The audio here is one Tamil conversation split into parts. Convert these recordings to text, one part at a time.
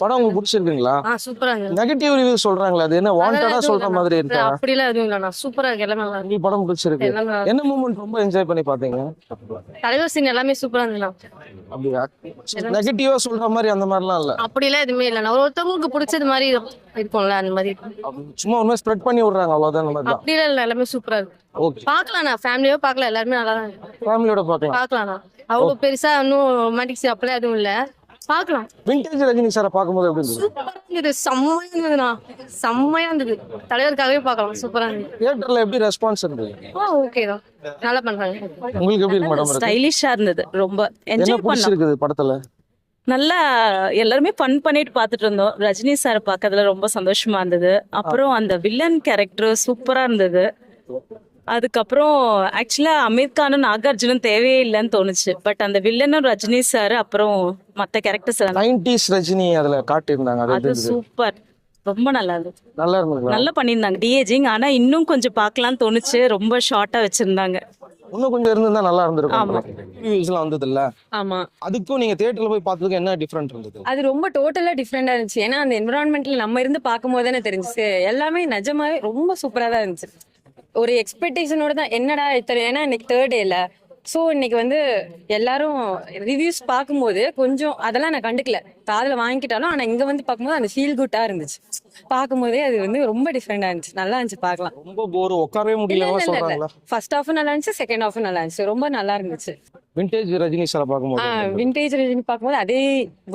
படம் உங்களுக்கு பிடிச்சிருக்குங்களா? நெகட்டிவ் ரிவ்யூ சொல்றாங்களே அது என்ன வாண்டடா சொல்ற மாதிரி இல்ல. இருக்கா? அப்படிலாம் எதுவும் இல்லைண்ணா. சூப்பரா இருக்கு எல்லாமே நல்லா படம் பிடிச்சிருக்கு. என்ன மூமெண்ட் ரொம்ப என்ஜாய் பண்ணி பாத்தீங்க தலைவர் சீன் எல்லாமே சூப்பரா அப்படியா? நெகட்டிவா சொல்ற மாதிரி அந்த மாதிரிலாம் இல்ல. அப்படிலாம் எதுவுமே இல்லைண்ணா. ஒரு ஒருத்தவங்களுக்கு பிடிச்சது மாதிரி இருக்கும்ல அந்த மாதிரி. சும்மா ஒண்ணுமே ஸ்ப்ரெட் பண்ணி விடுறாங்க அவ்வளவுதான் அப்படிலாம் இல்லை எல்லாமே சூப்பரா இருக்கு. ஓகே பார்க்கலாம்ண்ணா. ஃபேமிலியோ பார்க்கலாம் எல்லாருமே நல்லா தான் ஃபேமிலியோட பார்க்கலாம். பார்க்கலாம்ண்ணா. அவ்வளோ பெருசா இன்னும் ரொமான்டிக்ஸ் அப்படிலாம் எதுவும் இல்லை. பார்க்கலாம். விண்டேஜ் ரஜினி சாரை பார்க்கும்போது எப்படி இருந்தது? செம்மையா இருந்ததுண்ணா. செம்மையா இருந்தது. தலைவருக்காகவே பார்க்கலாம். சூப்பரா இருந்தது. தியேட்டர்ல எப்படி ரெஸ்பான்ஸ் இருந்தது? ஓகே தான். நல்லா பண்றாங்க. உங்களுக்கு எப்படி மேடம் இருக்கு ஸ்டைலிஷா இருந்தது. ரொம்ப என்ஜாய் பண்ணோம். படத்துல? நல்லா எல்லாருமே ஃபன் பண்ணிட்டு பார்த்துட்டு இருந்தோம். ரஜினி சார் பார்க்கறதுல ரொம்ப சந்தோஷமா இருந்தது. அப்புறம் அந்த வில்லன் கேரக்டர் சூப்பரா இருந்தது. அதுக்கப்புறம் ஆக்சுவலா அமீர் கானும் நாகார்ஜுனும் தேவையே இல்லைன்னு தோணுச்சு. பட் அந்த வில்லனும் ரஜினி சார் அப்புறம் மத்த கேரக்டர்ஸ் நைன்டிஸ் ரஜினி அதுல காட்டியிருந்தாங்க. அது இருந்தது? சூப்பர் ரொம்ப நல்லா இருந்தது. நல்லா இருந்ததுங்களா? நல்லா பண்ணியிருந்தாங்க. டிஏஜிங் ஆனா இன்னும் கொஞ்சம் பார்க்கலாம்னு தோணுச்சு. ரொம்ப ஷார்ட்டா வச்சிருந்தாங்க. இன்னும் கொஞ்சம் இருந்திருந்தா நல்லா. இருந்திருக்கும். வந்தது இல்ல? ஆமா. அதுக்கும் நீங்க தியேட்டர்ல போய் பார்த்ததுக்கு என்ன டிஃபரெண்ட் இருந்தது? அது ரொம்ப டோட்டலா டிஃப்ரெண்டா இருந்துச்சு. ஏன்னா அந்த என்விரான்மெண்ட்ல நம்ம இருந்து பார்க்கும்போது தானே தெரிஞ்சுச்சு. எல்லாமே நிஜமாவே ரொம்ப சூப்பரா தான் இருந்துச்சு. ஒரு எக்ஸ்பெக்டேஷனோட தான் என்னடா இத்தனை ஏன்னா இன்னைக்கு தேர்ட் டேல ஸோ இன்னைக்கு வந்து எல்லாரும் ரிவ்யூஸ் பார்க்கும்போது கொஞ்சம் அதெல்லாம் நான் கண்டுக்கல. காதில் வாங்கிக்கிட்டாலும் ஆனால் இங்கே வந்து பார்க்கும்போது அந்த ஃபீல் குட்டாக இருந்துச்சு. பார்க்கும்போதே அது வந்து ரொம்ப டிஃப்ரெண்டாக இருந்துச்சு. நல்லா இருந்துச்சு பார்க்கலாம். ரொம்ப போர் உட்காரவே முடியல ஃபர்ஸ்ட் ஹாஃபும் நல்லா இருந்துச்சு செகண்ட் ஹாஃபும் நல்லா இருந்துச்சு. ரொம்ப நல்லா இருந்துச்சு. விண்டேஜ் ரஜினி சாரை பார்க்கும்போது விண்டேஜ் ரஜினி பார்க்கும்போது அதே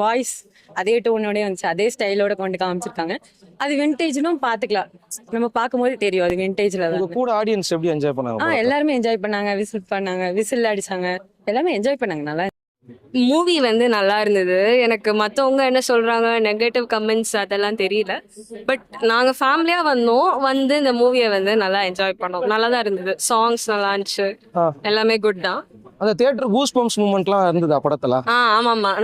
வாய்ஸ் அதே டோனோடய வந்துச்சு. அதே ஸ்டைலோட கொண்டு காமிச்சிருக்காங்க. அது விண்டேஜ்னும் பார்த்துக்கலாம் நம்ம பார்க்கும்போது தெரியும் அது விண்டேஜ்ல உங்க கூட ஆடியன்ஸ் எப்படி என்ஜாய் ஆ பண்ணாங்க எல்லாருமே என்ஜாய் பண்ணாங்க விசில் பண்ணாங்க விசில் அடிச்சாங்க. எல்லாமே என்ஜாய் பண்ணாங்க நல்லா மூவி வந்து நல்லா இருந்தது. எனக்கு மற்றவங்க என்ன சொல்றாங்க நெகட்டிவ் கமெண்ட்ஸ் அதெல்லாம் தெரியல. பட் நாங்கள் ஃபேமிலியாக வந்தோம். வந்து இந்த மூவியை வந்து நல்லா என்ஜாய் பண்ணோம். நல்லா தான் இருந்தது. சாங்ஸ் நல்லா இருந்துச்சு. எல்லாமே குட் தான். அந்த தியேட்டர் கூஸ் பம்ப்ஸ் மூமெண்ட்லாம் இருந்ததா படத்துல? ஆ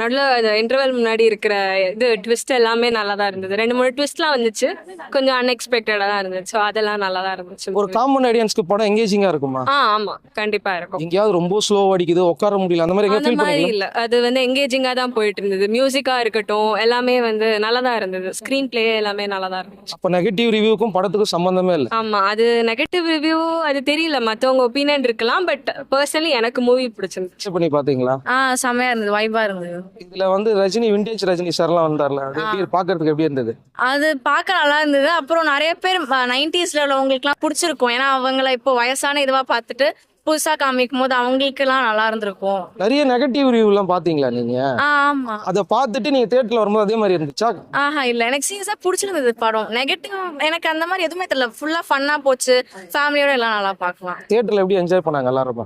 நடுவில் அந்த இன்டர்வல் முன்னாடி இருக்கிற இது ட்விஸ்ட் எல்லாமே நல்லா தான் இருந்தது. ரெண்டு மூணு ட்விஸ்ட்லாம் வந்துச்சு. கொஞ்சம் அன்எக்ஸ்பெக்டடாக தான் இருந்துச்சு. அதெல்லாம் நல்லா தான் இருந்துச்சு. ஒரு காமன் ஆடியன்ஸ்க்கு படம் எங்கேஜிங்கா இருக்குமா? ஆ ஆமாம் கண்டிப்பாக இருக்கும். எங்கேயாவது ரொம்ப ஸ்லோ அடிக்குது உட்கார முடியல. அந்த மாதிரி அந்த ஃபீல் மாதிரி இல்ல. அது வந்து எங்கேஜிங்கா தான் போயிட்டு இருந்தது மியூசிக்கா இருக்கட்டும் எல்லாமே வந்து நல்லா தான் இருந்தது. ஸ்கிரீன் பிளே எல்லாமே நல்லா தான் இருந்துச்சு. அப்ப நெகட்டிவ் ரிவ்யூக்கும் படத்துக்கும் சம்பந்தமே இல்ல. ஆமா. அது நெகட்டிவ் ரிவ்யூ அது தெரியல. மத்தவங்க ஒப்பீனியன் இருக்கலாம் பட் பர்சனலி எனக்கு மூவி பிடிச்சிருந்துச்சு. பண்ணி பாத்தீங்களா ஆ செம்மையா இருந்தது. வைபா இருந்தது. இதுல வந்து ரஜினி விண்டேஜ் ரஜினி சார்லாம் வந்தார்ல. அது எப்படி பாக்குறதுக்கு எப்படி இருந்தது? அது பார்க்க நல்லா இருந்தது. அப்புறம் நிறைய பேர் நைன்டிஸ்ல உள்ளவங்களுக்குலாம் பிடிச்சிருக்கும். ஏன்னா அவங்கள இப்போ வயசான இதுவா பார்த்துட்டு புதுசா காமிக்கும் போது அவங்களுக்குலாம் நல்லா இருந்திருக்கும். நிறைய நெகட்டிவ் ரிவ்யூ எல்லாம் பாத்தீங்களா நீங்க? ஆமா. அதை பார்த்துட்டு நீங்க தியேட்டர்ல வரும்போது அதே மாதிரி இருந்துச்சா? ஆஹா இல்ல. எனக்கு சீரியஸா பிடிச்சிருந்தது படம். நெகட்டிவ் எனக்கு அந்த மாதிரி எதுவுமே தெரியல. ஃபுல்லா ஃபன்னா போச்சு. ஃபேமிலியோட எல்லாம் நல்லா பார்க்கலாம். தியேட்டர்ல எப்படி என்ஜாய் பண்ணாங்க எல்லாரும்?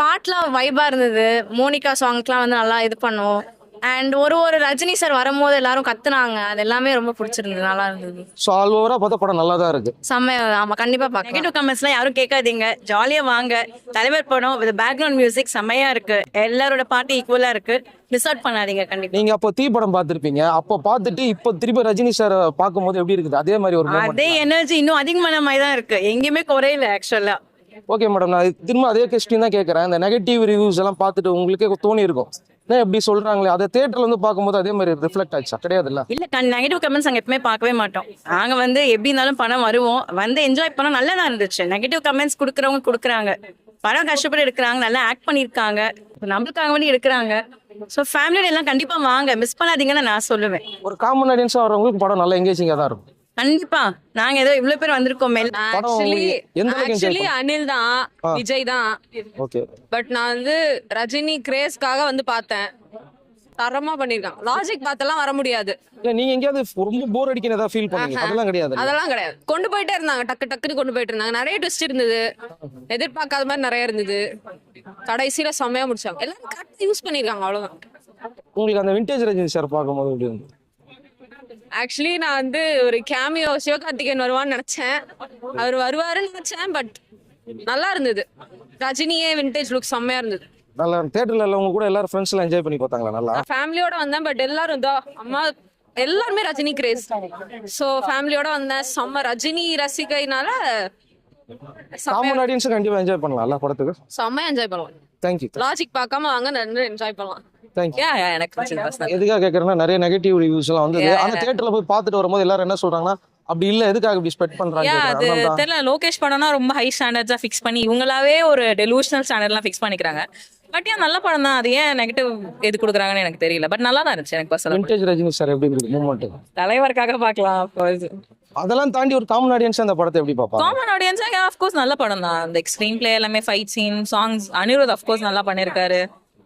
பாட்டுலாம் வைபா இருந்தது. மோனிகா சாங்ஸ்லாம் வந்து நல்லா இது பண்ணுவோம் அண்ட் ஒரு ஒரு ரஜினி சார் வரும்போது எல்லாரும் கத்துனாங்க. அது எல்லாமே ரொம்ப பிடிச்சிருந்தது. நல்லா இருந்தது. ஸோ ஆல் ஓவரா பார்த்தா படம் நல்லா தான் இருக்கு. செம்மையா ஆமா கண்டிப்பா பார்க்கலாம். நெகட்டிவ் கமெண்ட்ஸ்லாம் யாரும் கேட்காதீங்க. ஜாலியா வாங்க. தலைவர் படம் வித் பேக்ரவுண்ட் மியூசிக் செம்மையா இருக்கு. எல்லாரோட பாட்டு ஈக்குவலா இருக்கு. மிஸ் அவுட் பண்ணாதீங்க கண்டிப்பா. நீங்க அப்போ தீ படம் பார்த்திருப்பீங்க. அப்போ பார்த்துட்டு இப்போ திருப்பி ரஜினி சார் பார்க்கும்போது எப்படி இருக்குது? அதே மாதிரி ஒரு அதே எனர்ஜி இன்னும் அதிகமான மாதிரி தான் இருக்கு. எங்கேயுமே குறையல ஆக்சுவலா ஓகே மேடம் நான் திரும்ப அதே கொஸ்டின் தான் கேட்கறேன். இந்த நெகட்டிவ் ரிவ்யூஸ் எல்லாம் பார்த்துட்டு உங்களுக்கே தோணி இருக்கும் என்ன எப்படி சொல்றாங்களே? அதை தியேட்டர்ல வந்து பார்க்கும்போது அதே மாதிரி ரிஃப்ளெக்ட் ஆச்சா கிடையாதுல்ல? இல்ல நெகட்டிவ் கமெண்ட்ஸ் அங்க எப்பவுமே பார்க்கவே மாட்டோம். நாங்க வந்து எப்படி இருந்தாலும் படம் வருவோம். வந்து என்ஜாய் பண்ண நல்லா தான் இருந்துச்சு. நெகட்டிவ் கமெண்ட்ஸ் கொடுக்குறவங்க கொடுக்குறாங்க. படம் கஷ்டப்பட்டு எடுக்கிறாங்க. நல்லா ஆக்ட் பண்ணியிருக்காங்க. நம்மளுக்காக வேண்டி எடுக்கிறாங்க. ஸோ ஃபேமிலியோட எல்லாம் கண்டிப்பா வாங்க. மிஸ் பண்ணாதீங்கன்னு நான் சொல்லுவேன். ஒரு காமன் ஆடியன்ஸா வரவங்களுக்கு படம் நல்லா எங்கேஜிங்கா தான் இருக்கும். கண்டிப்பா. நாங்க ஏதோ இவ்வளவு பேர் வந்திருக்கோமே. enjoy ஆக்சுவலி அனில் தான். விஜய் தான். ஓகே. பட் நான் வந்து ரஜினி கிரேஸ்க்காக வந்து பார்த்தேன். தரமா பண்ணிருக்கான். லாஜிக் பார்த்தெல்லாம் வர முடியாது. நீங்க எங்கேயாவது ரொம்ப போர் அடிக்கணும் ஏதாவது ஃபீல் பண்ணீங்க. அதெல்லாம் கிடையாது. அதெல்லாம் கிடையாது. கொண்டு போயிட்டே இருந்தாங்க. டக்கு டக்குன்னு கொண்டு போயிட்டு இருந்தாங்க. நிறைய ட்விஸ்ட் இருந்தது. எதிர்பார்க்காத மாதிரி நிறைய இருந்தது. கடைசியில செம்மையா முடிச்சாங்க. எல்லாரும் கரெக்டாக யூஸ் பண்ணிருக்காங்க அவ்வளவுதான். உங்களுக்கு அந்த விண்டேஜ் ரஜினி சார் பார்க்கும்போது எப்படி இருந்தது? ஆக்சுவலி நான் வந்து ஒரு கேமியோ சிவகார்த்திகேயன் வருவான்னு நினைச்சேன். அவர் வருவாருன்னு நினைச்சேன் பட் நல்லா இருந்தது. ரஜினியே விண்டேஜ் லுக் செம்மையா இருந்தது. நல்லா தியேட்டர்ல உள்ளவங்க கூட எல்லாரும் ஃப்ரெண்ட்ஸ் எல்லாம் என்ஜாய் பண்ணி பார்த்தாங்களா? நல்லா? ஃபேமிலியோட வந்தேன் பட் எல்லாரும் இதோ அம்மா எல்லாருமே ரஜினி கிரேஸ் ஸோ ஃபேமிலியோட வந்தேன் செம்ம ரஜினி ரசிகைனால காமன் ஆடியன்ஸும் கண்டிப்பா என்ஜாய் பண்ணலாம் படத்துக்கு செம்ம என்ஜாய் பண்ணலாம் தேங்க்யூ லாஜிக் பார்க்காம வாங்க நல்லா என்ஜாய் பண்ணலாம். தேங்க்யூ எனக்கு பிடிச்சது. எதுக்காக கேட்கறேன்னா நிறைய நெகட்டிவ் ரிவ்யூஸ் எல்லாம் வந்தது. Yeah, ஆனா தியேட்டர்ல போய் பார்த்துட்டு வரும்போது எல்லாரும் என்ன சொல்றாங்கன்னா அப்படி இல்ல எதுக்காக இப்படி ஸ்பெட் பண்றாங்க? அது. தெரியல லோகேஷ் படம்னா ரொம்ப ஹை ஸ்டாண்டர்ட்ஸா ஃபிக்ஸ் பண்ணி இவங்களாவே ஒரு டெலூஷனல் ஸ்டாண்டர்ட்லாம் ஃபிக்ஸ் பண்ணிக்கிறாங்க. பட் ஏன் நல்ல படம் தான். அது ஏன் நெகட்டிவ் எது கொடுக்குறாங்கன்னு எனக்கு தெரியல. பட் நல்லா தான் இருந்துச்சு எனக்கு பர்சனல் விண்டேஜ் ரஜினி சார் எப்படி இருக்கு மூமெண்ட் தலைவருக்காக பார்க்கலாம் அதெல்லாம் தாண்டி ஒரு காமன் ஆடியன்ஸ் அந்த படத்தை எப்படி பார்ப்பாங்க? காமன் ஆடியன்ஸாக ஆஃப்கோர்ஸ் நல்ல படம் தான். அந்த ஸ்க்ரீன் பிளே எல்லாமே fight scene songs Anirudh of course நல்லா பண்ணியிருக்காரு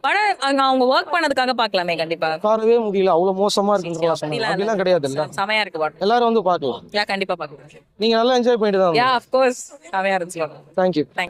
படம் அங்க அவங்க ஒர்க் பண்ணதுக்காக பார்க்கலாமே கண்டிப்பா. உட்காரவே முடியல. அவ்வளவு மோசமா இருக்குன்றலாம் சொன்னாங்க அப்படிலாம் கிடையாது இல்ல. செமையா இருக்கு படம். எல்லாரும் வந்து பார்க்கலாம். யா கண்டிப்பா பார்க்கலாம். நீங்க நல்லா என்ஜாய் பண்ணிட்டு தான் யா ஆஃப்கோர்ஸ் செமையா இருந்துச்சு தேங்க்யூ